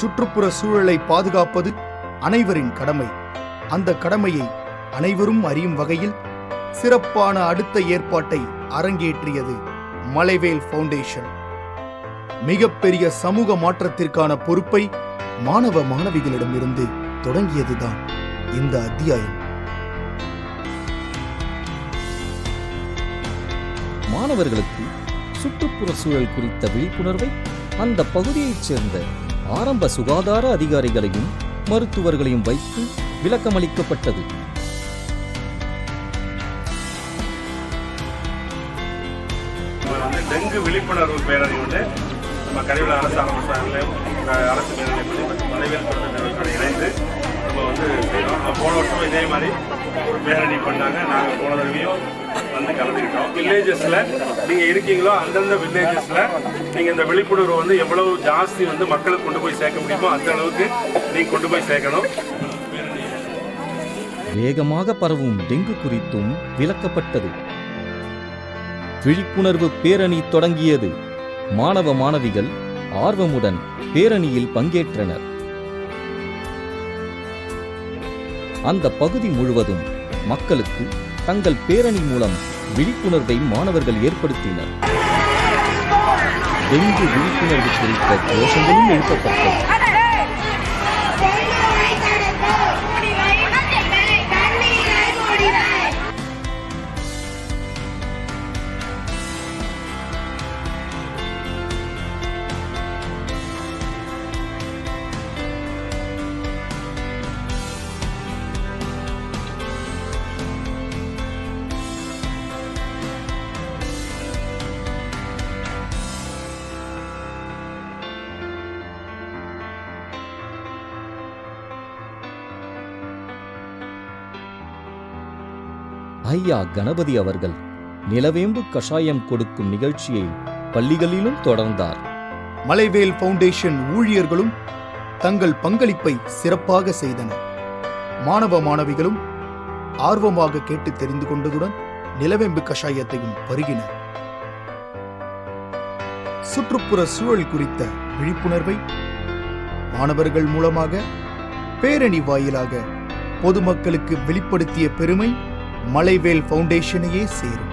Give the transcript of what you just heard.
சுற்றுப்புற சூழலை பாதுகாப்பது அனைவரின் கடமை. அந்த கடமையை அனைவரும் அறியும் வகையில் சிறப்பான அடுத்த ஏற்பாட்டை அரங்கேற்றியது மலைவேல் ஃபவுண்டேஷன். மிகப்பெரிய சமூக மாற்றத்திற்கான பொறுப்பை மாணவ மாணவிகளிடமிருந்து தொடங்கியதுதான் இந்த அத்தியாயம். மாணவர்களுக்கு சுற்றுப்புற சூழல் குறித்த விழிப்புணர்வை அந்த பகுதியைச் சேர்ந்த ஆரம்ப சுகாதார அதிகாரிகளையும் மருத்துவர்களையும் வைத்து விளக்கமளிக்கப்பட்டது. டெங்கு விழிப்புணர்வு பேரணி வந்து நம்ம கரிவல அரசு ஆரம்ப அரசு பேரணி மற்றும் மலைவேல் இணைந்து நம்ம வந்து போன வருஷம் இதே மாதிரி ஒரு பேரணி பண்ணாங்க. நாங்கள் போன தடவையும் வந்து கலந்துக்கிட்டோம். வில்லேஜஸில் நீங்கள் இருக்கீங்களோ அந்தந்த வில்லேஜஸில் நீங்கள் இந்த விழிப்புணர்வு வந்து எவ்வளவு ஜாஸ்தி வந்து மக்களுக்கு கொண்டு போய் சேர்க்க முடியுமோ அந்த அளவுக்கு நீங்கள் கொண்டு போய் சேர்க்கணும். வேகமாக பரவும் டெங்கு குறித்தும் விளக்கப்பட்டது. விழிப்புணர்வு பேரணி தொடங்கியது. மாணவ மாணவிகள் ஆர்வமுடன் பேரணியில் பங்கேற்றனர். அந்த பகுதி முழுவதும் மக்களுக்கு தங்கள் பேரணி மூலம் விழிப்புணர்வை மாணவர்கள் ஏற்படுத்தினர். டெங்கு விழிப்புணர்வு குறித்த கோஷங்களும் எழுப்பப்பட்டது ஐயா கணபதி அவர்கள் நிலவேம்பு கஷாயம் கொடுக்கும் நிகழ்ச்சியை பள்ளிகளிலும் தொடர்ந்தார். மலைவேல் பவுண்டேஷன் ஊழியர்களும் தங்கள் பங்களிப்பை சிறப்பாக செய்தனர். மாணவ மாணவிகளும் ஆர்வமாக கேட்டு தெரிந்து கொண்டதுடன் நிலவேம்பு கஷாயத்தையும் பருகினர். சுற்றுப்புற சூழல் குறித்த விழிப்புணர்வை மாணவர்கள் மூலமாக பேரணி வாயிலாக பொதுமக்களுக்கு வெளிப்படுத்திய பெருமை மலைவேல் ஃபவுண்டேஷனையே சேரும்.